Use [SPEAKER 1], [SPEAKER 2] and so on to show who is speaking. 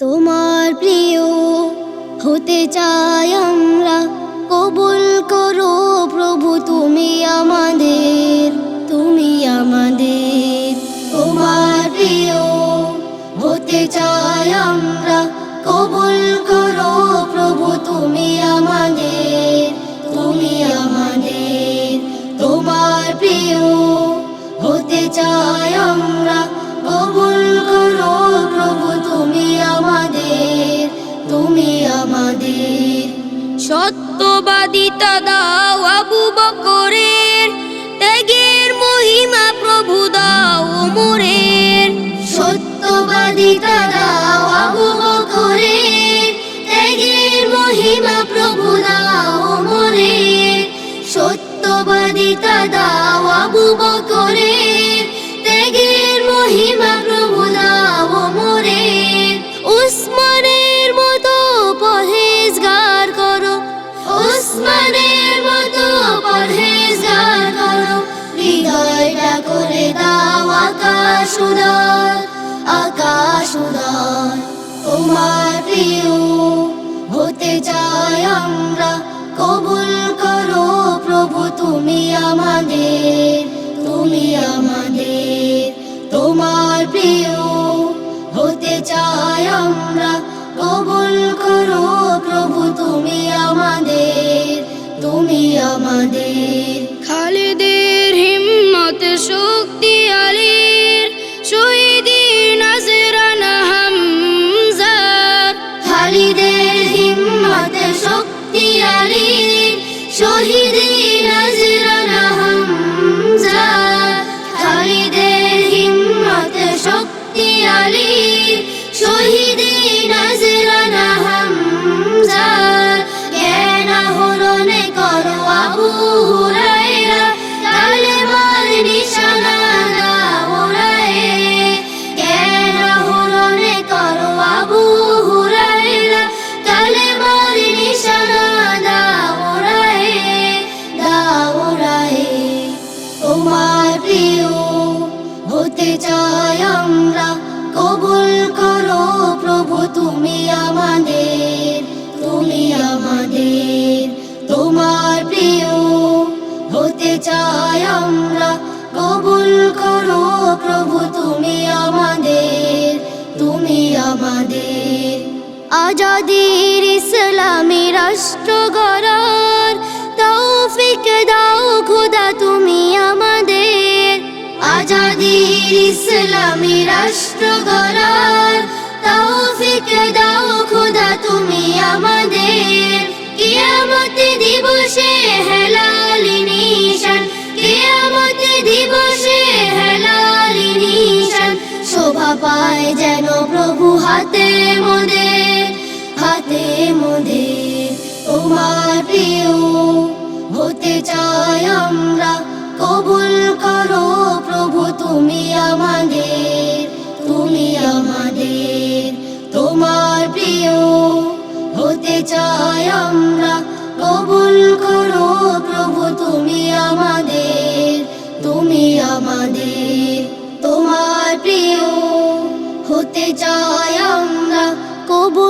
[SPEAKER 1] তোমার প্রিয় হতে চাই আমরা, কবুল করো প্রভু, তুমি আমাদের তুমি আমাদের। তোমার প্রিয় হতে চাই আমরা, কবুল করো প্রভু, তুমি আমাদের। সত্যবাদিতা দাও আবু বকরের ত্যাগের মহিমা প্রভু দাও মোরের সত্যবাদিতা দাও আকাশ উদার আকাশ উদার তোমার প্রিয়, হতে চাই আমরা, কবুল করো প্রভু, তুমি আমাদের তুমি আমাদের, তোমার প্রিয়, হতে চাই আমরা, কবুল করো প্রভু, তুমি আমাদের তুমি আমাদের আলীর শহীদি নাজরানা চাই আমরা কবুল করো প্রভু, তুমি আমাদের তুমি আমাদের। তোমার প্রিয় হতে চাই আমরা কবুল করো প্রভু, তুমি আমাদের তুমি আমাদের। আজাদির ইসলামী রাষ্ট্র গড়ার আজাদির ইসলামী রাষ্ট্র গড়ার তৌফিক দাও খোদা তুমি আমাদের। কিয়ামত দিবসে হেলালি নিশান, কিয়ামত দিবসে হেলালি নিশান। শোভা পায় যেন প্রভু হাতে মোদের হাতে মোদের তোমার প্রিয় হতে চাই আমরা কবুল করো প্রভু, তুমি আমাদের তুমি আমাদের। তোমার প্রিয় হতে চাই আমরা, কবুল করো প্রভু, তুমি আমাদের তুমি আমাদের। তোমার প্রিয় হতে চাই আমরা, কবুল